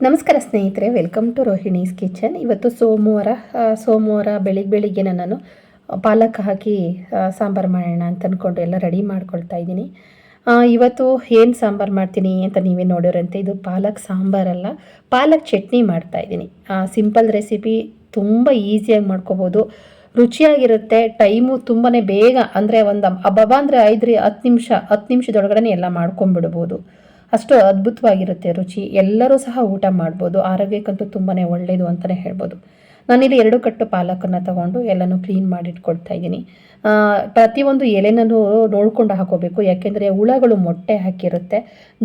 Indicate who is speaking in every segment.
Speaker 1: ನಮಸ್ಕಾರ ಸ್ನೇಹಿತರೆ welcome to Rohini's kitchen ಇವತ್ತು ಸೋಮವಾರ ಸೋಮವಾರ ಬೆಳಿಗ್ಗೆ ಬೆಳಿಗ್ಗೆ ನಾನು ಪಾಲಕ್ ಹಾಕಿ ಸಾಂಬಾರು ಮಾಡೋಣ ಅಂತ ಅಂದ್ಕೊಂಡು ಎಲ್ಲ ರೆಡಿ ಮಾಡ್ಕೊಳ್ತಾ ಇದ್ದೀನಿ. ಇವತ್ತು ಏನು ಸಾಂಬಾರು ಮಾಡ್ತೀನಿ ಅಂತ ನೀವೇ ನೋಡಿರಂತೆ ಇದು ಪಾಲಕ್ ಸಾಂಬಾರಲ್ಲ ಪಾಲಕ್ ಚಟ್ನಿ ಮಾಡ್ತಾ ಇದ್ದೀನಿ. ಸಿಂಪಲ್ ರೆಸಿಪಿ ತುಂಬ ಈಸಿಯಾಗಿ ಮಾಡ್ಕೋಬೋದು. ರುಚಿಯಾಗಿರುತ್ತೆ ಟೈಮು ತುಂಬಾ ಬೇಗ, ಅಂದರೆ ಒಂದು ಅಬ್ಬಬ್ಬ ಅಂದರೆ ಐದು ರೀ ಹತ್ತು ನಿಮಿಷ, ಹತ್ತು ನಿಮಿಷದೊಳಗಡೆ ಎಲ್ಲ ಮಾಡ್ಕೊಂಬಿಡ್ಬೋದು ಅಷ್ಟು ಅದ್ಭುತವಾಗಿರುತ್ತೆ ರುಚಿ. ಎಲ್ಲರೂ ಸಹ ಊಟ ಮಾಡ್ಬೋದು. ಆರೋಗ್ಯಕ್ಕಂತೂ ತುಂಬಾ ಒಳ್ಳೆಯದು ಅಂತಲೇ ಹೇಳ್ಬೋದು. ನಾನಿಲ್ಲಿ ಎರಡು ಕಟ್ಟು ಪಾಲಕನ್ನು ತಗೊಂಡು ಎಲ್ಲನೂ ಕ್ಲೀನ್ ಮಾಡಿ ಇಟ್ಕೊಳ್ತಾ ಇದ್ದೀನಿ ಪ್ರತಿಯೊಂದು ಎಲೆನೂ ನೋಡ್ಕೊಂಡು ಹಾಕೋಬೇಕು. ಯಾಕೆಂದರೆ ಹುಳಗಳು ಮೊಟ್ಟೆ ಹಾಕಿರುತ್ತೆ.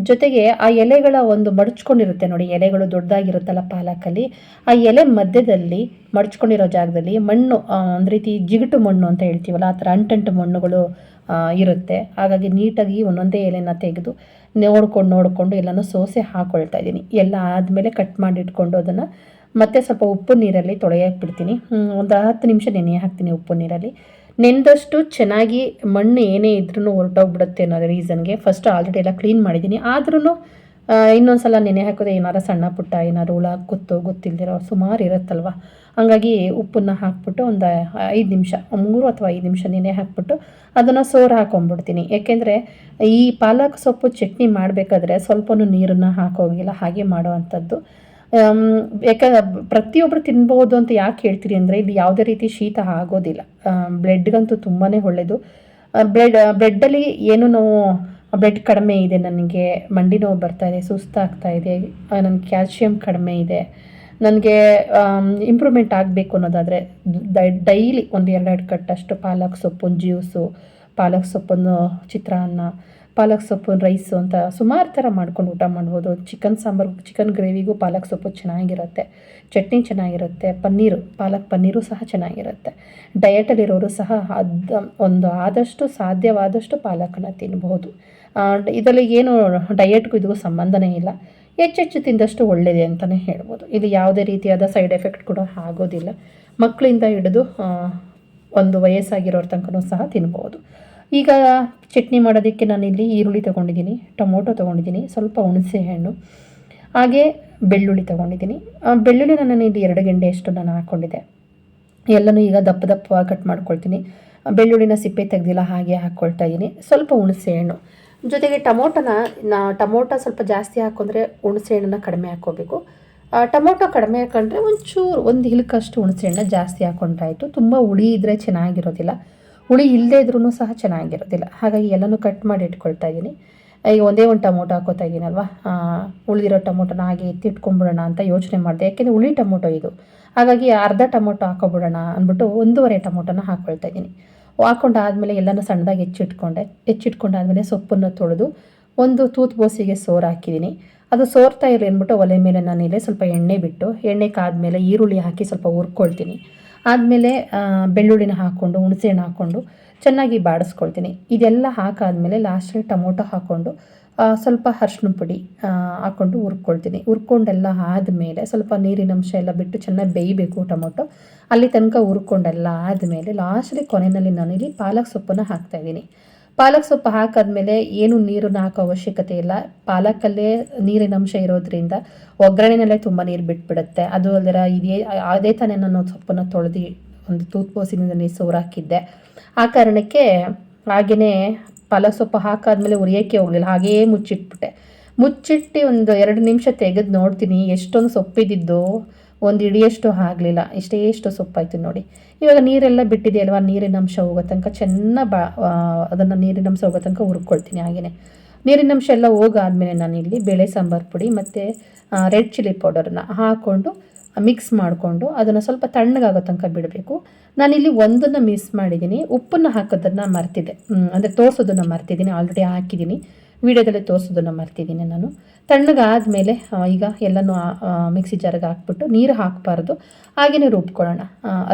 Speaker 1: ಜೊತೆಗೆ ಆ ಎಲೆಗಳ ಒಂದು ಮಡಚ್ಕೊಂಡಿರುತ್ತೆ ನೋಡಿ, ಎಲೆಗಳು ದೊಡ್ಡದಾಗಿರುತ್ತಲ್ಲ ಪಾಲಕಲ್ಲಿ. ಆ ಎಲೆ ಮಧ್ಯದಲ್ಲಿ, ಮಡಚ್ಕೊಂಡಿರೋ ಜಾಗದಲ್ಲಿ ಮಣ್ಣು ಒಂದು ರೀತಿ ಜಿಗುಟು ಮಣ್ಣು ಅಂತ ಹೇಳ್ತೀವಲ್ಲ, ಆ ಥರ ಅಂಟಂಟು ಮಣ್ಣುಗಳು ಇರುತ್ತೆ. ಹಾಗಾಗಿ ನೀಟಾಗಿ ಒಂದೊಂದೇ ಎಲೆನ ತೆಗೆದು ನೋಡ್ಕೊಂಡು ನೋಡಿಕೊಂಡು ಎಲ್ಲನೂ ಸೋಸೆ ಹಾಕೊಳ್ತಾ ಇದ್ದೀನಿ. ಎಲ್ಲ ಆದಮೇಲೆ ಕಟ್ ಮಾಡಿ ಇಟ್ಕೊಂಡು ಅದನ್ನು ಮತ್ತೆ ಸ್ವಲ್ಪ ಉಪ್ಪು ನೀರಲ್ಲಿ ತೊಳೆಯಕ್ಕೆ ಬಿಡ್ತೀನಿ ಒಂದು ಹತ್ತು ನಿಮಿಷ ನೆನೆ ಹಾಕ್ತೀನಿ ಉಪ್ಪು ನೀರಲ್ಲಿ. ನೆಂದಷ್ಟು ಚೆನ್ನಾಗಿ ಮಣ್ಣು ಏನೇ ಇದ್ರೂ ಹೊರಟೋಗ್ಬಿಡುತ್ತೆ ಅನ್ನೋ ರೀಸನ್ಗೆ ಫಸ್ಟ್ ಆಲ್ರೆಡಿ ಎಲ್ಲ ಕ್ಲೀನ್ ಮಾಡಿದ್ದೀನಿ. ಆದ್ರೂ ಇನ್ನೊಂದು ಸಲ ನೆನೆ ಹಾಕೋದೇ ಏನಾರು ಸಣ್ಣ ಪುಟ್ಟ ಏನಾರು ಹುಳ ಗೊತ್ತು ಗೊತ್ತಿಲ್ದಿರೋ ಸುಮಾರು ಇರುತ್ತಲ್ವ? ಹಂಗಾಗಿ ಉಪ್ಪನ್ನು ಹಾಕ್ಬಿಟ್ಟು ಒಂದು ಐದು ನಿಮಿಷ, ಮೂರು ಅಥವಾ ಐದು ನಿಮಿಷ ನೆನೆ ಹಾಕ್ಬಿಟ್ಟು ಅದನ್ನು ಸೋರು ಹಾಕೊಂಡ್ಬಿಡ್ತೀನಿ ಯಾಕೆಂದರೆ ಈ ಪಾಲಕ್ ಸೊಪ್ಪು ಚಟ್ನಿ ಮಾಡಬೇಕಾದ್ರೆ ಸ್ವಲ್ಪನೂ ನೀರನ್ನು ಹಾಕೋಗಿಲ್ಲ, ಹಾಗೆ ಮಾಡುವಂಥದ್ದು. ಯಾಕೆ ಪ್ರತಿಯೊಬ್ಬರು ತಿನ್ಬೋದು ಅಂತ ಯಾಕೆ ಹೇಳ್ತೀರಿ ಅಂದರೆ ಇಲ್ಲಿ ಯಾವುದೇ ರೀತಿ ಶೀತ ಆಗೋದಿಲ್ಲ. ಬ್ಲೆಡ್ಗಂತೂ ತುಂಬಾ ಒಳ್ಳೆಯದು ಬ್ರೆಡ್ ಬ್ರೆಡ್ಡಲ್ಲಿ ಏನು ನಾವು, ಬ್ಲಡ್ ಕಡಿಮೆ ಇದೆ, ನನಗೆ ಮಂಡಿ ನೋವು ಬರ್ತಾ ಇದೆ, ಸುಸ್ತಾಗ್ತಾ ಇದೆ ನನಗೆ ಕ್ಯಾಲ್ಶಿಯಂ ಕಡಿಮೆ ಇದೆ ನನಗೆ ಇಂಪ್ರೂವ್ಮೆಂಟ್ ಆಗಬೇಕು ಅನ್ನೋದಾದರೆ ಡೈಲಿ ಒಂದು ಎರಡೆರಡು ಕಟ್ಟಷ್ಟು ಪಾಲಕ್ ಸೊಪ್ಪಿನ ಜ್ಯೂಸು ಪಾಲಕ್ ಸೊಪ್ಪನ್ನು ಚಿತ್ರಾನ್ನ, ಪಾಲಕ್ ಸೊಪ್ಪು ರೈಸು ಅಂತ ಸುಮಾರು ಥರ ಮಾಡ್ಕೊಂಡು ಊಟ ಮಾಡ್ಬೋದು. ಚಿಕನ್ ಸಾಂಬಾರು, ಚಿಕನ್ ಗ್ರೇವಿಗೂ ಪಾಲಕ್ ಸೊಪ್ಪು ಚೆನ್ನಾಗಿರುತ್ತೆ. ಚಟ್ನಿ ಚೆನ್ನಾಗಿರುತ್ತೆ. ಪನ್ನೀರು, ಪಾಲಕ್ ಪನ್ನೀರು ಸಹ ಚೆನ್ನಾಗಿರುತ್ತೆ. ಡಯಟಲ್ಲಿರೋರು ಸಹ ಅದು, ಒಂದು ಆದಷ್ಟು ಸಾಧ್ಯವಾದಷ್ಟು ಪಾಲಕನ್ನು ತಿನ್ಬೋದು. ಇದರಲ್ಲಿ ಏನು ಡಯಟ್ಗೂ ಇದಕ್ಕೂ ಸಂಬಂಧನೇ ಇಲ್ಲ. ಹೆಚ್ಚೆಚ್ಚು ತಿಂದಷ್ಟು ಒಳ್ಳೆಯದೇ ಅಂತಲೇ ಹೇಳ್ಬೋದು. ಇದು ಯಾವುದೇ ರೀತಿಯಾದ ಸೈಡ್ ಎಫೆಕ್ಟ್ ಕೂಡ ಆಗೋದಿಲ್ಲ. ಮಕ್ಕಳಿಂದ ಹಿಡಿದು ಒಂದು ವಯಸ್ಸಾಗಿರೋರ ತನಕನೂ ಸಹ ತಿನ್ಬೋದು. ಈಗ ಚಟ್ನಿ ಮಾಡೋದಕ್ಕೆ ನಾನಿಲ್ಲಿ ಈರುಳ್ಳಿ ತೊಗೊಂಡಿದ್ದೀನಿ, ಟೊಮೊಟೊ ತೊಗೊಂಡಿದ್ದೀನಿ, ಸ್ವಲ್ಪ ಹುಣಸೆ ಹಣ್ಣು, ಹಾಗೆ ಬೆಳ್ಳುಳ್ಳಿ ತೊಗೊಂಡಿದ್ದೀನಿ. ಬೆಳ್ಳುಳ್ಳಿ ನಾನು ಇಲ್ಲಿ ಎರಡು ಗಂಟೆಯಷ್ಟು ನಾನು ಹಾಕ್ಕೊಂಡಿದ್ದೆ. ಎಲ್ಲನೂ ಈಗ ದಪ್ಪ ದಪ್ಪವಾಗಿ ಕಟ್ ಮಾಡ್ಕೊಳ್ತೀನಿ. ಬೆಳ್ಳುಳ್ಳಿನ ಸಿಪ್ಪೆ ತೆಗೆದಿಲ್ಲ, ಹಾಗೆ ಹಾಕ್ಕೊಳ್ತಾ ಇದ್ದೀನಿ. ಸ್ವಲ್ಪ ಹುಣಸೆ ಹಣ್ಣು. ಜೊತೆಗೆ ಟೊಮೊಟೊನ, ನಾ ಟೊಮೊಟೊ ಸ್ವಲ್ಪ ಜಾಸ್ತಿ ಹಾಕೊಂಡ್ರೆ ಹುಣಸೆ ಹಣ್ಣನ್ನ ಕಡಿಮೆ ಹಾಕ್ಕೋಬೇಕು. ಟೊಮೊಟೊ ಕಡಿಮೆ ಹಾಕೊಂಡ್ರೆ ಒಂಚೂರು, ಒಂದು ಹಿಲ್ಕಷ್ಟು ಹುಣಸೆ ಹಣ್ಣು ಜಾಸ್ತಿ ಹಾಕೊಂಡ್ರಾಯಿತು. ತುಂಬ ಹುಳಿ ಇದ್ದರೆ ಚೆನ್ನಾಗಿರೋದಿಲ್ಲ. ಹುಳಿ ಇಲ್ಲದೇ ಇದ್ರೂ ಸಹ ಚೆನ್ನಾಗಿರೋದಿಲ್ಲ. ಹಾಗಾಗಿ ಎಲ್ಲನೂ ಕಟ್ ಮಾಡಿ ಇಟ್ಕೊಳ್ತಾ ಇದ್ದೀನಿ ಈಗ ಒಂದೇ ಒಂದು ಟೊಮೊಟೊ ಹಾಕೋತಾ ಇದ್ದೀನಲ್ವ ಉಳಿದಿರೋ ಟೊಮೊಟೊನ ಹಾಗೆ ಎತ್ತಿಟ್ಕೊಂಬಿಡೋಣ ಅಂತ ಯೋಚನೆ ಮಾಡಿದೆ. ಯಾಕೆಂದರೆ ಹುಳಿ ಟೊಮೊಟೊ ಇದು. ಹಾಗಾಗಿ ಅರ್ಧ ಟೊಮೊಟೊ ಹಾಕೋಬಿಡೋಣ ಅಂದ್ಬಿಟ್ಟು ಒಂದೂವರೆ ಟೊಮೊಟೊನ ಹಾಕ್ಕೊಳ್ತಾ ಇದ್ದೀನಿ ಹಾಕೊಂಡಾದ್ಮೇಲೆ ಎಲ್ಲನೂ ಸಣ್ಣದಾಗಿ ಹೆಚ್ಚಿಟ್ಕೊಂಡೆ. ಹೆಚ್ಚಿಟ್ಕೊಂಡಾದ್ಮೇಲೆ ಸೊಪ್ಪನ್ನು ತೊಳೆದು ಒಂದು ತೂತ್ ಬೋಸಿಗೆ ಸೋರು ಹಾಕಿದ್ದೀನಿ ಅದು ಸೋರ್ತಾ ಇರಲಿ ಅಂದ್ಬಿಟ್ಟು ಒಲೆ ಮೇಲೆ ನಾನು ಇಲ್ಲೇ ಸ್ವಲ್ಪ ಎಣ್ಣೆ ಬಿಟ್ಟು, ಎಣ್ಣೆ ಕಾದ್ಮೇಲೆ ಈರುಳ್ಳಿ ಹಾಕಿ ಸ್ವಲ್ಪ ಹುರ್ಕೊಳ್ತೀನಿ. ಆದಮೇಲೆ ಬೆಳ್ಳುಳ್ಳಿನ ಹಾಕ್ಕೊಂಡು, ಹುಣಸೆಹಣ್ಣು ಹಾಕ್ಕೊಂಡು ಚೆನ್ನಾಗಿ ಬಾಡಿಸ್ಕೊಳ್ತೀನಿ. ಇದೆಲ್ಲ ಹಾಕಾದ್ಮೇಲೆ ಲಾಸ್ಟಲ್ಲಿ ಟೊಮೊಟೊ ಹಾಕ್ಕೊಂಡು ಸ್ವಲ್ಪ ಅರ್ಶಿನ ಪುಡಿ ಹಾಕ್ಕೊಂಡು ಹುರ್ಕೊಳ್ತೀನಿ. ಹುರ್ಕೊಂಡೆಲ್ಲ ಆದಮೇಲೆ ಸ್ವಲ್ಪ ನೀರಿನ ಅಂಶ ಎಲ್ಲ ಬಿಟ್ಟು ಚೆನ್ನಾಗಿ ಬೇಯಬೇಕು ಟೊಮೊಟೊ. ಅಲ್ಲಿ ತನಕ ಹುರ್ಕೊಂಡೆಲ್ಲ ಆದಮೇಲೆ ಲಾಸ್ಟಲ್ಲಿ ಕೊನೆಯಲ್ಲಿ ಇಲ್ಲಿ ಪಾಲಕ್ ಸೊಪ್ಪನ್ನು ಹಾಕ್ತಾಯಿದ್ದೀನಿ ಪಾಲಕ್ ಸೊಪ್ಪು ಹಾಕಾದ್ಮೇಲೆ ಏನು ನೀರನ್ನು ಹಾಕೋ ಅವಶ್ಯಕತೆ ಇಲ್ಲ. ಪಾಲಕಲ್ಲೇ ನೀರಿನ ಅಂಶ ಇರೋದ್ರಿಂದ ಒಗ್ಗರಣೆನಲ್ಲೇ ತುಂಬ ನೀರು ಬಿಟ್ಬಿಡುತ್ತೆ. ಅದು ಅಲ್ಲದೆ ಇದೇ, ಅದೇ ತಾನೇ ನಾನು ಸೊಪ್ಪನ್ನು ತೊಳೆದು ಒಂದು ತೂತ್ಪೋಸಿನಿಂದ ಸೋರು ಹಾಕಿದ್ದೆ. ಆ ಕಾರಣಕ್ಕೆ ಹಾಗೆಯೇ ಪಾಲಕ್ ಸೊಪ್ಪು ಹಾಕಾದ್ಮೇಲೆ ಉರಿಯೋಕ್ಕೆ ಹೋಗಲಿಲ್ಲ, ಹಾಗೇ ಮುಚ್ಚಿಟ್ಬಿಟ್ಟೆ. ಮುಚ್ಚಿಟ್ಟು ಒಂದು ಎರಡು ನಿಮಿಷ ತೆಗೆದು ನೋಡ್ತೀನಿ, ಎಷ್ಟೊಂದು ಸೊಪ್ಪಿದ್ದಿದ್ದು, ಒಂದು ಇಡಿಯಷ್ಟು ಆಗಲಿಲ್ಲ, ಇಷ್ಟೇ ಎಷ್ಟು ಸೊಪ್ಪಾಯ್ತು ನೋಡಿ. ಇವಾಗ ನೀರೆಲ್ಲ ಬಿಟ್ಟಿದೆ ಅಲ್ವಾ, ನೀರಿನ ಅಂಶ ಹೋಗೋ ತನಕ ಚೆನ್ನಾಗಿ ಬಾ ಅದನ್ನು ನೀರಿನ ಅಂಶ ಹೋಗೋ ತನಕ ಹುರ್ಕೊಳ್ತೀನಿ ಹಾಗೆಯೇ ನೀರಿನ ಅಂಶ ಎಲ್ಲ ಹೋಗಾದ್ಮೇಲೆ ನಾನಿಲ್ಲಿ ಬೇಳೆ ಸಾಂಬಾರು ಪುಡಿ ಮತ್ತು ರೆಡ್ ಚಿಲ್ಲಿ ಪೌಡರನ್ನ ಹಾಕ್ಕೊಂಡು ಮಿಕ್ಸ್ ಮಾಡಿಕೊಂಡು ಅದನ್ನು ಸ್ವಲ್ಪ ತಣ್ಣಗಾಗೋ ತನಕ ಬಿಡಬೇಕು. ನಾನಿಲ್ಲಿ ಒಂದನ್ನು ಮಿಸ್ ಮಾಡಿದ್ದೀನಿ. ಉಪ್ಪನ್ನು ಹಾಕೋದನ್ನು ಮರ್ತಿದ್ದೆ. ಅಂದರೆ ತೋರಿಸೋದನ್ನು ಮರ್ತಿದ್ದೀನಿ. ಆಲ್ರೆಡಿ ಹಾಕಿದ್ದೀನಿ. ವೀಡಿಯೋದಲ್ಲಿ ತೋರಿಸೋದನ್ನು ಮರ್ತಿದ್ದೀನಿ ನಾನು. ತಣ್ಣಗಾದಮೇಲೆ ಈಗ ಎಲ್ಲನೂ ಮಿಕ್ಸಿ ಜಾರಿಗೆ ಹಾಕ್ಬಿಟ್ಟು ನೀರು ಹಾಕಬಾರ್ದು. ಹಾಗೆಯೇ ರುಬ್ಕೊಳ್ಳೋಣ.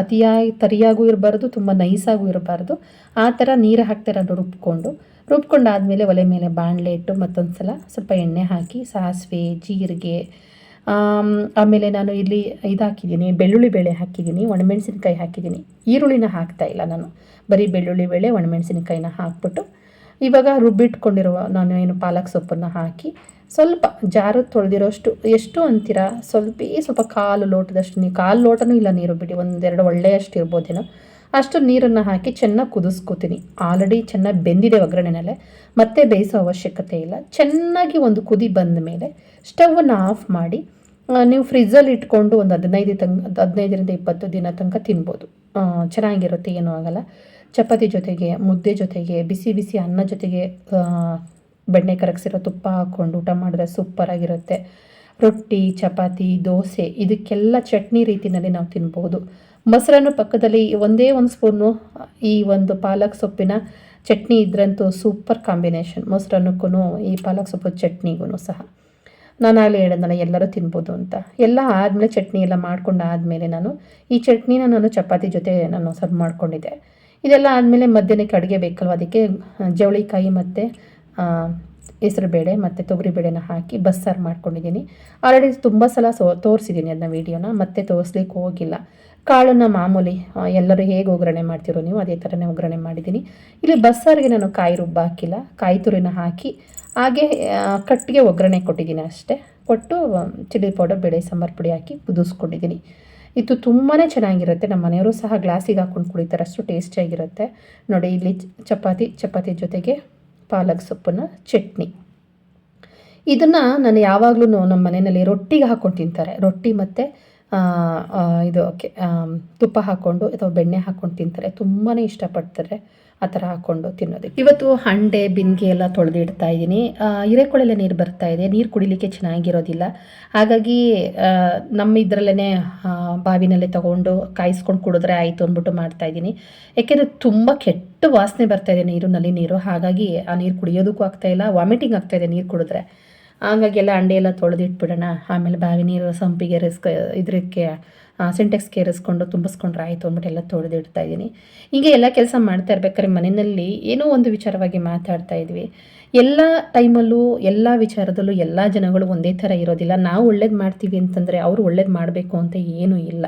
Speaker 1: ಅತಿಯಾಗಿ ತರಿಯಾಗೂ ಇರಬಾರ್ದು, ತುಂಬ ನೈಸಾಗೂ ಇರಬಾರ್ದು. ಆ ಥರ ನೀರು ಹಾಕ್ತಾರೆ ರುಬ್ಕೊಂಡು. ರುಬ್ಕೊಂಡಾದಮೇಲೆ ಒಲೆ ಮೇಲೆ ಬಾಣಲೆ ಇಟ್ಟು ಮತ್ತೊಂದು ಸಲ ಸ್ವಲ್ಪ ಎಣ್ಣೆ ಹಾಕಿ, ಸಾಸಿವೆ, ಜೀರಿಗೆ ಆಮೇಲೆ ನಾನು ಇಲ್ಲಿ ಇದು ಹಾಕಿದ್ದೀನಿ ಬೆಳ್ಳುಳ್ಳಿ ಬೇಳೆ ಹಾಕಿದ್ದೀನಿ, ಒಣಮೆಣಸಿನ್ಕಾಯಿ ಹಾಕಿದ್ದೀನಿ. ಈರುಳ್ಳಿನ ಹಾಕ್ತಾ ಇಲ್ಲ ನಾನು. ಬರೀ ಬೆಳ್ಳುಳ್ಳಿ ಬೇಳೆ, ಒಣಮೆಣಸಿನ್ಕಾಯಿನ ಹಾಕ್ಬಿಟ್ಟು ಇವಾಗ ರುಬ್ಬಿಟ್ಕೊಂಡಿರುವ ನಾನು ಏನು ಪಾಲಕ್ ಸೊಪ್ಪನ್ನು ಹಾಕಿ ಸ್ವಲ್ಪ ಜಾರು ತೊಳೆದಿರೋಷ್ಟು, ಎಷ್ಟು ಅಂತೀರಾ? ಸ್ವಲ್ಪ ಸ್ವಲ್ಪ ಕಾಲು ಲೋಟದಷ್ಟು ನೀರು ಕಾಲು ಲೋಟನೂ ಇಲ್ಲ ನೀರು ಬಿಡಿ, ಒಂದೆರಡು ಒಳ್ಳೆಯಷ್ಟು ಇರ್ಬೋದೇನೋ. ಅಷ್ಟು ನೀರನ್ನು ಹಾಕಿ ಚೆನ್ನಾಗಿ ಕುದಿಸ್ಕೋತೀನಿ. ಆಲ್ರೆಡಿ ಚೆನ್ನಾಗಿ ಬೆಂದಿದೆ ಒಗ್ಗರಣೆನಲ್ಲೇ ಮತ್ತೆ ಬೇಯಿಸೋ ಅವಶ್ಯಕತೆ ಇಲ್ಲ. ಚೆನ್ನಾಗಿ ಒಂದು ಕುದಿ ಬಂದ ಮೇಲೆ ಸ್ಟವನ್ನು ಆಫ್ ಮಾಡಿ ನೀವು ಫ್ರಿಜ್ಜಲ್ಲಿ ಇಟ್ಕೊಂಡು ಒಂದು ಹದಿನೈದು ತನಕ ಹದಿನೈದರಿಂದ ಇಪ್ಪತ್ತು ದಿನ ತನಕ ತಿನ್ಬೋದು. ಚೆನ್ನಾಗಿರುತ್ತೆ, ಏನೂ ಆಗಲ್ಲ. ಚಪಾತಿ ಜೊತೆಗೆ, ಮುದ್ದೆ ಜೊತೆಗೆ, ಬಿಸಿ ಬಿಸಿ ಅನ್ನ ಜೊತೆಗೆ ಬೆಣ್ಣೆ ಕರಗಿಸಿರೋ ತುಪ್ಪ ಹಾಕ್ಕೊಂಡು ಊಟ ಮಾಡಿದ್ರೆ ಸೂಪರಾಗಿರುತ್ತೆ ರೊಟ್ಟಿ, ಚಪಾತಿ, ದೋಸೆ, ಇದಕ್ಕೆಲ್ಲ ಚಟ್ನಿ ರೀತಿಯಲ್ಲಿ ನಾವು ತಿನ್ಬೋದು. ಮೊಸರನ್ನು ಪಕ್ಕದಲ್ಲಿ ಒಂದೇ ಒಂದು ಸ್ಪೂನು, ಈ ಒಂದು ಪಾಲಕ್ ಸೊಪ್ಪಿನ ಚಟ್ನಿ ಇದ್ರಂತೂ ಸೂಪರ್ ಕಾಂಬಿನೇಷನ್ ಮೊಸರನ್ನಕ್ಕೂ ಈ ಪಾಲಕ್ ಸೊಪ್ಪು ಚಟ್ನಿಗೂ ಸಹ. ನಾನು ಆಗಲೇ ಹೇಳಿದ್ನಲ್ಲ ಎಲ್ಲರೂ ತಿನ್ಬೋದು ಅಂತ. ಎಲ್ಲ ಆದಮೇಲೆ ಚಟ್ನಿ ಎಲ್ಲ ಮಾಡ್ಕೊಂಡು ಆದಮೇಲೆ ನಾನು ಈ ಚಟ್ನಿನ ನಾನು ಚಪಾತಿ ಜೊತೆ ನಾನು ಸರ್ವ್ ಮಾಡ್ಕೊಂಡಿದ್ದೆ. ಇದೆಲ್ಲ ಆದಮೇಲೆ ಮಧ್ಯಾಹ್ನಕ್ಕೆ ಅಡುಗೆ ಬೇಕಲ್ವ? ಅದಕ್ಕೆ ಜವಳಿಕಾಯಿ ಮತ್ತು ಹೆಸರುಬೇಳೆ ಮತ್ತು ತೊಗರಿಬೇಳೆನ ಹಾಕಿ ಬಸ್ಸಾರು ಮಾಡ್ಕೊಂಡಿದ್ದೀನಿ. ಆಲ್ರೆಡಿ ತುಂಬ ಸಲ ಸೋ ತೋರಿಸಿದ್ದೀನಿ ಅದನ್ನ ವೀಡಿಯೋನ, ಮತ್ತೆ ತೋರಿಸ್ಲಿಕ್ಕೆ ಹೋಗಿಲ್ಲ. ಕಾಳನ್ನ ಮಾಮೂಲಿ ಎಲ್ಲರೂ ಹೇಗೆ ಒಗ್ಗರಣೆ ಮಾಡ್ತಿರೋ ನೀವು ಅದೇ ಥರನೇ ಒಗ್ಗರಣೆ ಮಾಡಿದ್ದೀನಿ. ಇಲ್ಲಿ ಬಸ್ಸಾರಿಗೆ ನಾನು ಕಾಯಿ ರುಬ್ಬ ಹಾಕಿಲ್ಲ, ಕಾಯಿ ತುರಿನ ಹಾಕಿ, ಹಾಗೆ ಕಟ್ಟಿಗೆ ಒಗ್ಗರಣೆ ಕೊಟ್ಟಿದ್ದೀನಿ ಅಷ್ಟೇ. ಕೊಟ್ಟು, ಚಿಲ್ಲಿ ಪೌಡರ್, ಬೇಳೆ ಸಾಂಬಾರು ಪುಡಿ ಹಾಕಿ ಕುದಿಸ್ಕೊಂಡಿದ್ದೀನಿ. ಇದು ತುಂಬಾ ಚೆನ್ನಾಗಿರುತ್ತೆ, ನಮ್ಮ ಮನೆಯವರು ಸಹ ಗ್ಲಾಸಿಗೆ ಹಾಕ್ಕೊಂಡು ಕುಡಿತಾರೆ ಅಷ್ಟು ಟೇಸ್ಟಿಯಾಗಿರುತ್ತೆ ನೋಡಿ, ಇಲ್ಲಿ ಚಪಾತಿ ಚಪಾತಿ ಜೊತೆಗೆ ಪಾಲಕ್ ಸೊಪ್ಪನ್ನು ಚಟ್ನಿ. ಇದನ್ನು ನಾನು ಯಾವಾಗಲೂ ನಮ್ಮ ಮನೆಯಲ್ಲಿ ರೊಟ್ಟಿಗೆ ಹಾಕ್ಕೊಂಡು ತಿಂತಾರೆ. ರೊಟ್ಟಿ ಮತ್ತು ಇದು ಕೆ ತುಪ್ಪ ಹಾಕ್ಕೊಂಡು ಅಥವಾ ಬೆಣ್ಣೆ ಹಾಕ್ಕೊಂಡು ತಿಂತಾರೆ. ತುಂಬಾ ಇಷ್ಟಪಡ್ತಾರೆ ಆ ಥರ ಹಾಕ್ಕೊಂಡು ತಿನ್ನೋದಕ್ಕೆ. ಇವತ್ತು ಹಂಡೆ, ಬಿಂದಿಗೆ ಎಲ್ಲ ತೊಳೆದಿಡ್ತಾ ಇದ್ದೀನಿ. ಹಿರೇಕೊಳೆಲ್ಲ ನೀರು ಬರ್ತಾ ಇದೆ. ನೀರು ಕುಡಿಲಿಕ್ಕೆ ಚೆನ್ನಾಗಿರೋದಿಲ್ಲ. ಹಾಗಾಗಿ ನಮ್ಮ ಇದರಲ್ಲೇ ಬಾವಿನಲ್ಲೇ ತೊಗೊಂಡು ಕಾಯಿಸ್ಕೊಂಡು ಕುಡಿದ್ರೆ ಆಯಿತು ಅಂದ್ಬಿಟ್ಟು ಮಾಡ್ತಾ ಇದ್ದೀನಿ. ಯಾಕೆಂದರೆ ತುಂಬ ಕೆಟ್ಟ ವಾಸನೆ ಬರ್ತಾ ಇದೆ ನೀರು ನಲ್ಲಿ ನೀರು. ಹಾಗಾಗಿ ಆ ನೀರು ಕುಡಿಯೋದಕ್ಕೂ ಆಗ್ತಾಯಿಲ್ಲ ವಾಮಿಟಿಂಗ್ ಆಗ್ತಾಯಿದೆ ನೀರು ಕುಡಿದ್ರೆ. ಹಾಗಾಗಿ ಎಲ್ಲ ಅಂಡೆ ಎಲ್ಲ ತೊಳೆದಿಟ್ಬಿಡೋಣ. ಆಮೇಲೆ ಬಾವಿ ನೀರು ಸಂಪಿಗೆ ರಿಸ್ಕ್ ಇದಕ್ಕೆ ಸಿಂಟೆಕ್ಸ್ಗೆ ಕೇರಿಸ್ಕೊಂಡು ತುಂಬಿಸ್ಕೊಂಡ್ರೆ ಆಯಿತು ಅಂದ್ಬಿಟ್ಟು ಎಲ್ಲ ತೊಳೆದಿಡ್ತಾ ಇದ್ದೀನಿ. ಹೀಗೆ ಎಲ್ಲ ಕೆಲಸ ಮಾಡ್ತಾ ಇರ್ಬೇಕಾದ್ರೆ ಮನೆಯಲ್ಲಿ ಏನೋ ಒಂದು ವಿಚಾರವಾಗಿ ಮಾತಾಡ್ತಾ ಇದ್ವಿ. ಎಲ್ಲ ಟೈಮಲ್ಲೂ, ಎಲ್ಲ ವಿಚಾರದಲ್ಲೂ ಎಲ್ಲ ಜನಗಳು ಒಂದೇ ಥರ ಇರೋದಿಲ್ಲ. ನಾವು ಒಳ್ಳೇದು ಮಾಡ್ತೀವಿ ಅಂತಂದರೆ ಅವರು ಒಳ್ಳೇದು ಮಾಡಬೇಕು ಅಂತ ಏನೂ ಇಲ್ಲ.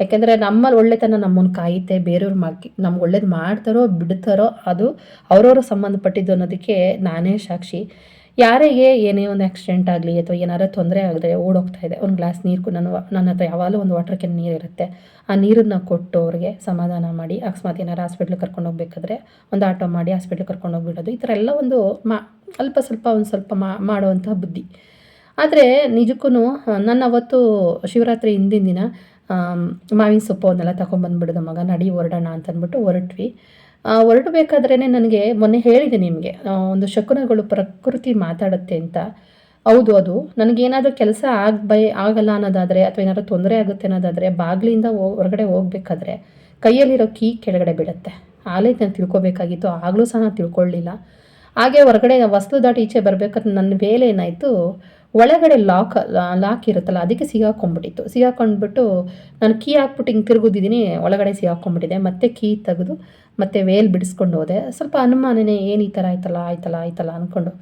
Speaker 1: ಯಾಕೆಂದರೆ ನಮ್ಮಲ್ಲಿ ಒಳ್ಳೆತನ ನಮ್ಮನ್ನು ಕಾಯುತ್ತೆ. ಬೇರೆಯವ್ರು ಮಾಕಿ, ನಮ್ಗೆ ಒಳ್ಳೇದು ಮಾಡ್ತಾರೋ, ಬಿಡ್ತಾರೋ, ಅದು ಅವ್ರವ್ರ ಸಂಬಂಧಪಟ್ಟಿದ್ದು ಅನ್ನೋದಕ್ಕೆ ನಾನೇ ಸಾಕ್ಷಿ. ಯಾರಿಗೆ ಏನೇ ಒಂದು ಆಕ್ಸಿಡೆಂಟ್ ಆಗಲಿ ಅಥವಾ ಏನಾರ ತೊಂದರೆ ಆದರೆ ಓಡೋಗ್ತಾ ಇದೆ, ಒಂದು ಗ್ಲಾಸ್ ನೀರು ನಾನು ನನ್ನ ಹತ್ರ ಯಾವಾಗಲೂ ಒಂದು ವಾಟರ್ ಕ್ಯಾನ್ ನೀರು ಇರುತ್ತೆ. ಆ ನೀರನ್ನು ಕೊಟ್ಟು ಅವ್ರಿಗೆ ಸಮಾಧಾನ ಮಾಡಿ, ಅಕಸ್ಮಾತ್ ಏನಾರು ಹಾಸ್ಪಿಟ್ಲಿಗೆ ಕರ್ಕೊಂಡು ಹೋಗ್ಬೇಕಾದ್ರೆ ಒಂದು ಆಟೋ ಮಾಡಿ ಹಾಸ್ಪಿಟ್ಲಿಗೆ ಕರ್ಕೊಂಡು ಹೋಗ್ಬಿಡೋದು. ಈ ಥರ ಎಲ್ಲ ಒಂದು ಮಾ, ಅಲ್ಪ ಸ್ವಲ್ಪ ಒಂದು ಸ್ವಲ್ಪ ಮಾ ಮಾಡುವಂಥ ಬುದ್ಧಿ. ಆದರೆ ನಿಜಕ್ಕೂ ನನ್ನ ಅವತ್ತು ಶಿವರಾತ್ರಿ ಹಿಂದಿನ ದಿನ ಮಾವಿನ ಸೊಪ್ಪು ಅವನ್ನೆಲ್ಲ ತಗೊಂಡ್ಬಂದ್ಬಿಡೋದು ಮಗ, ನಡಿ ಹೊರಡೋಣ ಅಂತಂದ್ಬಿಟ್ಟು ಹೊರಟ್ವಿ. ಹೊರಡಬೇಕಾದ್ರೇ ನನಗೆ ಮೊನ್ನೆ ಹೇಳಿದೆ ನಿಮಗೆ ಒಂದು ಶಕುನಗಳು ಪ್ರಕೃತಿ ಮಾತಾಡುತ್ತೆ ಅಂತ. ಹೌದು, ಅದು. ನನಗೇನಾದರೂ ಕೆಲಸ ಆಗ ಬೈ ಆಗಲ್ಲ ಅನ್ನೋದಾದರೆ ಅಥವಾ ಏನಾದರೂ ತೊಂದರೆ ಆಗುತ್ತೆ ಅನ್ನೋದಾದರೆ ಬಾಗಿಲಿಂದ ಹೊರಗಡೆ ಹೋಗ್ಬೇಕಾದ್ರೆ ಕೈಯಲ್ಲಿರೋ ಕೀ ಕೆಳಗಡೆ ಬಿಡುತ್ತೆ. ಆಗಲೇ ನಾನು ತಿಳ್ಕೊಬೇಕಾಗಿತ್ತು, ಆಗಲೂ ಸಹ ನಾನು ತಿಳ್ಕೊಳ್ಳಿಲ್ಲ ಹಾಗೆ ಹೊರಗಡೆ ವಸ್ತು ದಾಟಿ ಈಚೆ ಬರಬೇಕಾದ್ರೆ ನನ್ನ ಮೇಲೆ ಏನಾಯಿತು, ಒಳಗಡೆ ಲಾಕ್ ಲಾಕ್ ಇರುತ್ತಲ್ಲ, ಅದಕ್ಕೆ ಸಿಗಾಕೊಂಡ್ಬಿಟ್ಟಿತ್ತು. ಸಿಗಾಕೊಂಡ್ಬಿಟ್ಟು ನಾನು ಕೀ ಹಾಕ್ಬಿಟ್ಟು ಹಿಂಗೆ ತಿರುಗುದಿದ್ದೀನಿ, ಒಳಗಡೆ ಸಿಗಾಕೊಂಡ್ಬಿಟ್ಟಿದೆ. ಮತ್ತೆ ಕೀ ತೆಗೆದು ಮತ್ತೆ ವೇಲ್ ಬಿಡಿಸ್ಕೊಂಡು ಹೋದೆ. ಸ್ವಲ್ಪ ಅನುಮಾನನೇ, ಏನು ಈ ಥರ ಆಯ್ತಲ್ಲ ಆಯ್ತಲ್ಲ ಆಯ್ತಲ್ಲ ಅಂದ್ಕೊಂಡು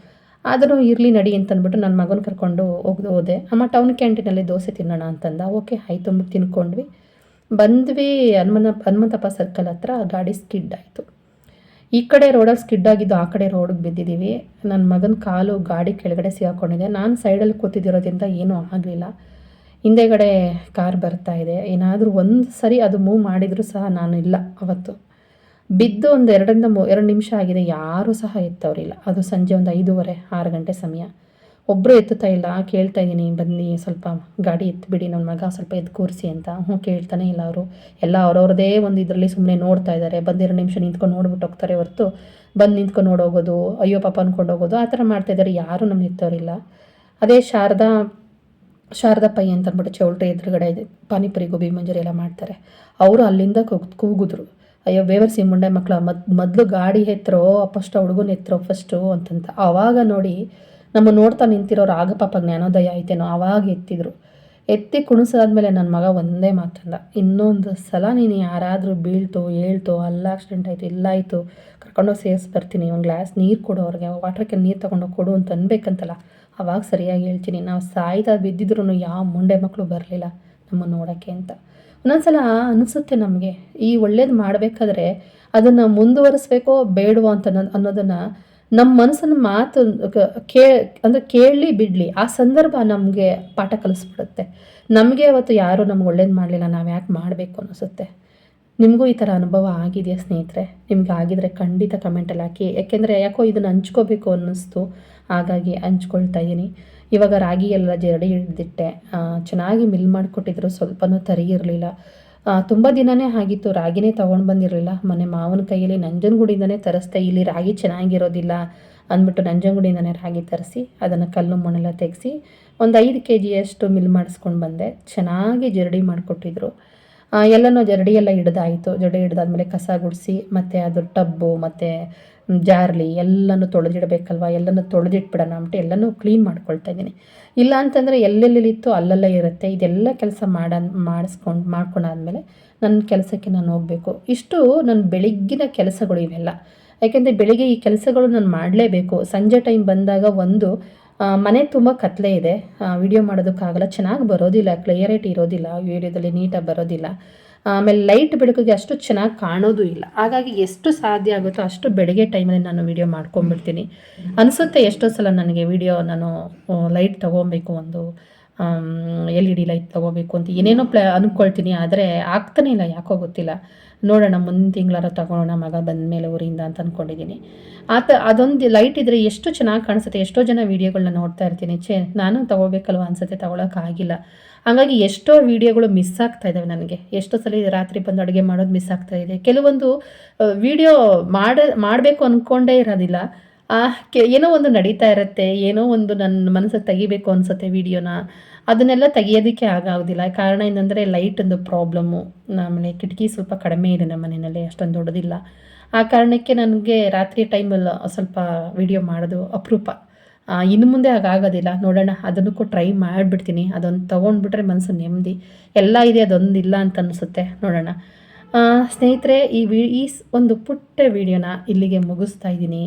Speaker 1: ಆದರೂ ಇರಲಿ ನಡಿ ಅಂತ ಅಂದ್ಬಿಟ್ಟು ನನ್ನ ಮಗನ ಕರ್ಕೊಂಡು ಹೋಗ್ದು ಹೋದೆ. ಅಮ್ಮ ಟೌನ್ ಕ್ಯಾಂಟೀನಲ್ಲಿ ದೋಸೆ ತಿನ್ನೋಣ ಅಂತಂದ. ಓಕೆ, ಆಯಿತು ಅಂದ್ಬಿಟ್ಟು ತಿನ್ಕೊಂಡ್ವಿ. ಬಂದ್ವಿ ಹನುಮನ, ಹನುಮಂತಪ್ಪ ಸರ್ಕಲ್ ಹತ್ರ. ಗಾಡಿ ಸ್ಕಿಡ್ ಆಯಿತು. ಈ ಕಡೆ ರೋಡಲ್ಲಿ ಸ್ಕಿಡ್ ಆಗಿದ್ದು ಆ ಕಡೆ ರೋಡಿಗೆ ಬಿದ್ದಿದ್ದೀವಿ ನನ್ನ ಮಗನ ಕಾಲು ಗಾಡಿ ಕೆಳಗಡೆ ಸಿಗಾಕೊಂಡಿದೆ ನಾನು ಸೈಡಲ್ಲಿ ಕೂತಿದ್ದಿರೋದ್ರಿಂದ ಏನೂ ಆಗಲಿಲ್ಲ. ಹಿಂದೆಗಡೆ ಕಾರ್ ಬರ್ತಾ ಇದೆ. ಏನಾದರೂ ಒಂದು ಸರಿ ಅದು ಮೂವ್ ಮಾಡಿದರೂ ಸಹ ನಾನು ಇಲ್ಲ ಅವತ್ತು. ಬಿದ್ದು ಒಂದು ಎರಡರಿಂದ ಮೂ, ಎರಡು ನಿಮಿಷ ಆಗಿದೆ, ಯಾರೂ ಸಹ ಎತ್ತವರಿಲ್ಲ ಅದು ಸಂಜೆ ಒಂದು ಐದೂವರೆ, ಆರು ಗಂಟೆ ಸಮಯ. ಒಬ್ಬರು ಎತ್ತುತ್ತಾ ಇಲ್ಲ ಕೇಳ್ತಾ ಇದ್ದೀನಿ, ಬನ್ನಿ, ಸ್ವಲ್ಪ ಗಾಡಿ ಎತ್ತಿಬಿಡಿ ನನ್ನ ಮಗ ಸ್ವಲ್ಪ ಎದ್ದು ಕೂರಿಸಿ ಅಂತ. ಹ್ಞೂ, ಕೇಳ್ತಾನೆ ಇಲ್ಲ ಅವರು. ಎಲ್ಲ ಅವ್ರವ್ರದೇ ಒಂದು ಇದರಲ್ಲಿ ಸುಮ್ಮನೆ ನೋಡ್ತಾ ಇದ್ದಾರೆ. ಬಂದು ಎರಡು ನಿಮಿಷ ನಿಂತ್ಕೊಂಡು ನೋಡ್ಬಿಟ್ಟು ಹೋಗ್ತಾರೆ ಹೊರತು. ಬಂದು ನಿಂತ್ಕೊಂಡು ನೋಡೋಗೋದು, ಅಯ್ಯೋ ಪಾಪ ಅಂದ್ಕೊಂಡು ಹೋಗೋದು ಆ ಥರ ಮಾಡ್ತಾ ಇದ್ದಾರೆ. ಯಾರೂ ನಮ್ಗೆ ಎತ್ತವ್ರಿಲ್ಲ. ಅದೇ ಶಾರದಾ ಶಾರದಾ ಪೈ ಅಂತ ಅಂದ್ಬಿಟ್ಟು ಚೌಲ್ಟ್ರಿ ಎದುರುಗಡೆ ಪಾನಿಪುರಿ, ಗೋಬಿ ಮಂಜೂರಿ ಎಲ್ಲ ಮಾಡ್ತಾರೆ. ಅವರು ಅಲ್ಲಿಂದ ಕೂಗ್, ಕೂಗಿದ್ರು. ಅಯ್ಯೋ, ಬೇವರ್ಸಿ ಮುಂಡೆ ಮಕ್ಕಳು ಮದ್, ಮೊದಲು ಗಾಡಿ ಎತ್ತರೋ ಫಸ್ಟ್ ಹುಡುಗನ ಎತ್ತರೋ ಫಸ್ಟು ಅಂತಂತ. ಆವಾಗ ನೋಡಿ ನಮ್ಮ ನೋಡ್ತಾ ನಿಂತಿರೋರು ಆಗ ಪಾಪ ಜ್ಞಾನೋದಯ ಐತೇನೋ ಆವಾಗ ಎತ್ತಿದ್ರು. ಎತ್ತಿ ಕುಣಿಸಾದ್ಮೇಲೆ ನನ್ನ ಮಗ ಒಂದೇ ಮಾತಂದ. ಇನ್ನೊಂದು ಸಲ ನೀನು ಯಾರಾದರೂ ಬೀಳ್ತು, ಹೇಳ್ತು, ಅಲ್ಲ ಆಕ್ಸಿಡೆಂಟ್ ಆಯಿತು, ಇಲ್ಲ ಆಯಿತು ಕರ್ಕೊಂಡೋಗಿ ಸೇರಿಸಿ ಬರ್ತೀನಿ, ಒಂದು ಗ್ಲಾಸ್ ನೀರು ಕೊಡು ಅವ್ರಿಗೆ ವಾಟರ್ ಕ್ಯಾನ್ ನೀರು ತೊಗೊಂಡೋಗಿ ಕೊಡು ಅಂತ ಅನ್ಬೇಕಂತಲ್ಲ, ಅವಾಗ ಸರಿಯಾಗಿ ಹೇಳ್ತೀನಿ. ನಾವು ಸಾಯ್ತಾ ಬಿದ್ದಿದ್ರು ಯಾವ ಮುಂಡೆ ಮಕ್ಕಳು ಬರಲಿಲ್ಲ. ನಮ್ಮನ್ನು ನೋಡೋಕ್ಕೆ ಅಂತ. ಒಂದೊಂದ್ಸಲ ಅನಿಸುತ್ತೆ ನಮಗೆ, ಈ ಒಳ್ಳೇದು ಮಾಡಬೇಕಾದ್ರೆ ಅದನ್ನು ಮುಂದುವರಿಸ್ಬೇಕೋ ಬೇಡವೋ ಅಂತ ಅನ್ನೋ- ಅನ್ನೋದನ್ನು ನಮ್ಮ ಮನಸ್ಸನ್ನು ಮಾತು ಕೇ ಅಂದರೆ ಕೇಳಲಿ ಬಿಡಲಿ, ಆ ಸಂದರ್ಭ ನಮಗೆ ಪಾಠ ಕಲಿಸ್ಬಿಡುತ್ತೆ. ನಮಗೆ ಅವತ್ತು ಯಾರೂ ನಮ್ಗೆ ಒಳ್ಳೇದು ಮಾಡಲಿಲ್ಲ ನಾವು ಯಾಕೆ ಮಾಡಬೇಕು ಅನಿಸುತ್ತೆ. ನಿಮಗೂ ಈ ಥರ ಅನುಭವ ಆಗಿದೆಯಾ ಸ್ನೇಹಿತರೆ? ನಿಮ್ಗೆ ಆಗಿದ್ರೆ ಖಂಡಿತ ಕಮೆಂಟಲ್ಲಿ ಹಾಕಿ. ಯಾಕೆಂದರೆ ಯಾಕೋ ಇದನ್ನು ಹಂಚ್ಕೋಬೇಕು ಅನ್ನಿಸ್ತು. ಹಾಗಾಗಿ ಹಂಚ್ಕೊಳ್ತಾ ಇದ್ದೀನಿ. ಇವಾಗ ರಾಗಿ ಎಲ್ಲ ಜರಡಿ ಹಿಡಿದಿಟ್ಟೆ. ಚೆನ್ನಾಗಿ ಮಿಲ್ ಮಾಡಿಕೊಟ್ಟಿದ್ರು. ಸ್ವಲ್ಪನೂ ತರಿ ಇರಲಿಲ್ಲ ತುಂಬ ದಿನವೇ ಆಗಿತ್ತು. ರಾಗಿನೇ ತೊಗೊಂಡು ಬಂದಿರಲಿಲ್ಲ. ಮೊನ್ನೆ ಮಾವನ ಕೈಯಲ್ಲಿ ನಂಜನಗುಡಿಯಿಂದನೇ ತರಿಸ್ದೆ. ಇಲ್ಲಿ ರಾಗಿ ಚೆನ್ನಾಗಿರೋದಿಲ್ಲ ಅಂದ್ಬಿಟ್ಟು ನಂಜನಗೂಡಿಂದನೇ ರಾಗಿ ತರಿಸಿ, ಅದನ್ನು ಕಲ್ಲು ಮಣ್ಣೆಲ್ಲ ತೆಗೆಸಿ, ಒಂದು ಐದು ಕೆ ಜಿಯಷ್ಟು ಮಿಲ್ ಮಾಡಿಸ್ಕೊಂಡು ಬಂದೆ. ಚೆನ್ನಾಗಿ ಜರಡಿ ಮಾಡಿಕೊಟ್ಟಿದ್ರು. ಎಲ್ಲನೂ ಜರಡಿ ಎಲ್ಲ ಹಿಡ್ದಾಯಿತು. ಜರಡಿ ಹಿಡ್ದಾದ್ಮೇಲೆ ಕಸ ಗುಡಿಸಿ, ಮತ್ತು ಅದು ಟಬ್ಬು, ಮತ್ತು ಜಾರ್ಲಿ ಎಲ್ಲನೂ ತೊಳೆದಿಡಬೇಕಲ್ವ? ಎಲ್ಲನೂ ತೊಳೆದಿಟ್ಬಿಡೋಣ ಅಂದ್ಬಿಟ್ಟು ಎಲ್ಲನೂ ಕ್ಲೀನ್ ಮಾಡ್ಕೊಳ್ತಾ ಇದ್ದೀನಿ. ಇಲ್ಲ ಅಂತಂದರೆ ಎಲ್ಲೆಲ್ಲಿತ್ತು ಅಲ್ಲೆಲ್ಲ ಇರುತ್ತೆ. ಇದೆಲ್ಲ ಕೆಲಸ ಮಾಡ ಮಾಡಿಸ್ಕೊಂಡು ಮಾಡ್ಕೊಂಡಾದ್ಮೇಲೆ ನನ್ನ ಕೆಲಸಕ್ಕೆ ನಾನು ಹೋಗಬೇಕು. ಇಷ್ಟು ನನ್ನ ಬೆಳಗ್ಗಿನ ಕೆಲಸಗಳು ಇವೆಲ್ಲ. ಯಾಕೆಂದರೆ ಬೆಳಿಗ್ಗೆ ಈ ಕೆಲಸಗಳು ನಾನು ಮಾಡಲೇಬೇಕು. ಸಂಜೆ ಟೈಮ್ ಬಂದಾಗ ಒಂದು ಮನೆ ತುಂಬ ಕತ್ಲೆ ಇದೆ. ವಿಡಿಯೋ ಮಾಡೋದಕ್ಕಾಗಲ್ಲ, ಚೆನ್ನಾಗಿ ಬರೋದಿಲ್ಲ ಕ್ಲಿಯರಿಟಿ ಇರೋದಿಲ್ಲ ವಿಡಿಯೋದಲ್ಲಿ ನೀಟಾಗಿ ಬರೋದಿಲ್ಲ. ಆಮೇಲೆ ಲೈಟ್ ಬೆಳಕಿಗೆ ಅಷ್ಟು ಚೆನ್ನಾಗಿ ಕಾಣೋದು ಇಲ್ಲ. ಹಾಗಾಗಿ ಎಷ್ಟು ಸಾಧ್ಯ ಆಗುತ್ತೋ ಅಷ್ಟು ಬೆಳಗ್ಗೆ ಟೈಮಲ್ಲಿ ನಾನು ವಿಡಿಯೋ ಮಾಡ್ಕೊಂಡ್ಬಿಡ್ತೀನಿ. ಅನಿಸುತ್ತೆ ಎಷ್ಟೋ ಸಲ ನನಗೆ ವಿಡಿಯೋ ನಾನು ಲೈಟ್ ತೊಗೊಬೇಕು ಒಂದು ಎಲ್ ಇ ಡಿ ಲೈಟ್ ತೊಗೋಬೇಕು ಅಂತ. ಏನೇನೋ ಪ್ಲ ಅಂದ್ಕೊಳ್ತೀನಿ ಆದರೆ ಆಗ್ತಾನೇ ಇಲ್ಲ, ಯಾಕೋ ಗೊತ್ತಿಲ್ಲ. ನೋಡೋಣ, ಮುಂದಿನ ತಿಂಗಳಾರ ತಗೊಳ್ಳೋಣ ಮಗ ಬಂದ ಮೇಲೆ ಊರಿಂದ ಅಂತ ಅಂದ್ಕೊಂಡಿದ್ದೀನಿ ಆತ, ಅದೊಂದು ಲೈಟ್ ಇದ್ದರೆ ಎಷ್ಟು ಚೆನ್ನಾಗಿ ಕಾಣಿಸುತ್ತೆ, ಎಷ್ಟೋ ಜನ ವೀಡಿಯೋಗಳನ್ನ ನೋಡ್ತಾ ಇರ್ತೀನಿ. ಛೇ, ನಾನು ತೊಗೋಬೇಕಲ್ವ ಅನ್ಸುತ್ತೆ ತೊಗೊಳಕ್ಕಾಗಿಲ್ಲ ಹಾಗಾಗಿ ಎಷ್ಟೋ ವೀಡಿಯೋಗಳು ಮಿಸ್ ಆಗ್ತಾ ಇದ್ದಾವೆ ನನಗೆ. ಎಷ್ಟೋ ಸಲ ರಾತ್ರಿ ಬಂದು ಅಡುಗೆ ಮಾಡೋದು ಮಿಸ್ ಆಗ್ತಾ ಇದೆ. ಕೆಲವೊಂದು ವಿಡಿಯೋ ಮಾಡ, ಮಾಡಬೇಕು ಅಂದ್ಕೊಂಡೇ ಇರೋದಿಲ್ಲ. ಏನೋ ಒಂದು ನಡೀತಾ ಇರುತ್ತೆ, ಏನೋ ಒಂದು ನನ್ನ ಮನಸ್ಸಿಗೆ ತೆಗಿಬೇಕು ಅನ್ಸುತ್ತೆ ವಿಡಿಯೋನ. ಅದನ್ನೆಲ್ಲ ತೆಗಿಯೋದಕ್ಕೆ ಆಗೋದಿಲ್ಲ ಕಾರಣ ಏನಂದರೆ ಲೈಟೊಂದು ಪ್ರಾಬ್ಲಮ್ಮು ನಮ್ಮನೆ ಕಿಟಕಿ ಸ್ವಲ್ಪ ಕಡಿಮೆ ಇದೆ ನಮ್ಮ ಮನೆಯಲ್ಲಿ, ಅಷ್ಟೊಂದು ದೊಡ್ಡದಿಲ್ಲ. ಆ ಕಾರಣಕ್ಕೆ ನನಗೆ ರಾತ್ರಿ ಟೈಮಲ್ಲಿ ಸ್ವಲ್ಪ ವಿಡಿಯೋ ಮಾಡೋದು ಅಪರೂಪ. ಇನ್ನು ಮುಂದೆ ಹಾಗಾಗೋದಿಲ್ಲ ನೋಡೋಣ ಅದನ್ನಕ್ಕೂ ಟ್ರೈ ಮಾಡಿಬಿಡ್ತೀನಿ. ಅದೊಂದು ತೊಗೊಂಡ್ಬಿಟ್ರೆ ಮನಸ್ಸು ನೆಮ್ಮದಿ. ಎಲ್ಲ ಇದೆ, ಅದೊಂದು ಇಲ್ಲ ಅಂತ ಅನಿಸುತ್ತೆ. ನೋಡೋಣ. ಸ್ನೇಹಿತರೆ, ಈ ವಿ, ಈ ಒಂದು ಪುಟ್ಟ ವಿಡಿಯೋನ ಇಲ್ಲಿಗೆ ಮುಗಿಸ್ತಾ ಇದ್ದೀನಿ.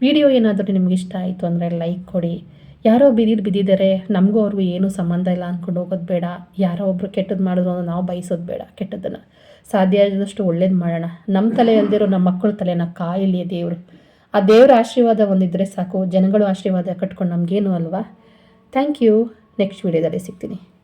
Speaker 1: ವಿಡಿಯೋ ಏನಾದರೂ ನಿಮ್ಗೆ ಇಷ್ಟ ಆಯಿತು ಅಂದರೆ ಲೈಕ್ ಕೊಡಿ. ಯಾರೋ ಬಿದ್ದಿದ್ದು ಬಿದ್ದಿದ್ದಾರೆ, ನಮಗೂ ಅವ್ರಿಗೂ ಏನೂ ಸಂಬಂಧ ಇಲ್ಲ ಅಂದ್ಕೊಂಡು ಹೋಗೋದು ಬೇಡ. ಯಾರೋ ಒಬ್ರು ಕೆಟ್ಟದ್ದು ಮಾಡಿದ್ರು ನಾವು ಬಯಸೋದು ಬೇಡ ಕೆಟ್ಟದ್ದನ್ನು. ಸಾಧ್ಯ ಆದಷ್ಟು ಒಳ್ಳೇದು ಮಾಡೋಣ. ನಮ್ಮ ತಲೆ ಅಲ್ದಿರೋ ನಮ್ಮ ಮಕ್ಕಳ ತಲೆನ ಕಾಯಿಲಿ ದೇವರು. ಆ ದೇವರ ಆಶೀರ್ವಾದ ಒಂದಿದ್ರೆ ಸಾಕು. ಜನಗಳು ಆಶೀರ್ವಾದ ಕಟ್ಕೊಂಡು ನಮಗೇನು ಅಲ್ವಾ? Thank you. ನೆಕ್ಸ್ಟ್ ವೀಡಿಯೋದಲ್ಲಿ ಸಿಗ್ತೀನಿ.